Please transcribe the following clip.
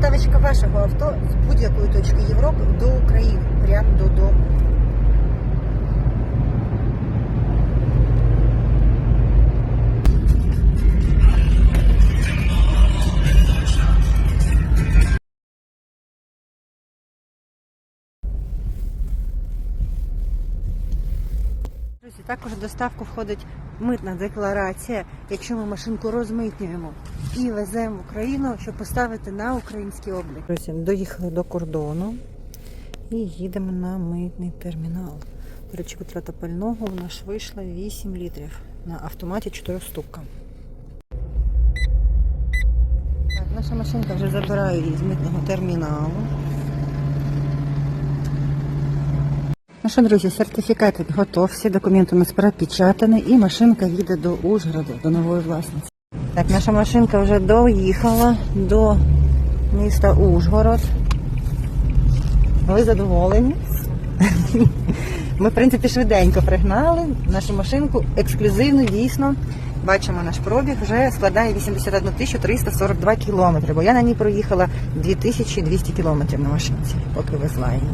доставочка вашого авто з будь-якої точки Європи до України, прямо додому. Друзі, також в доставку входить митна декларація, якщо ми машинку розмитнюємо і веземо в Україну, щоб поставити на український облік. Друзі, доїхали до кордону і їдемо на митний термінал. До речі, витрата пального у нас вийшла 8 літрів. На автоматі 4 штука. Так, наша машинка вже забирає її з митного терміналу. Ну що, друзі, сертифікат готов, всі документи у нас пропечатані і машинка їде до Ужгорода, до нової власниці. Так, наша машинка вже доїхала до міста Ужгород. Ви задоволені? Ми, в принципі, швиденько пригнали нашу машинку ексклюзивно, дійсно. Бачимо, наш пробіг вже складає 81 342 кілометри, бо я на ній проїхала 2200 кілометрів на машинці, поки везла її.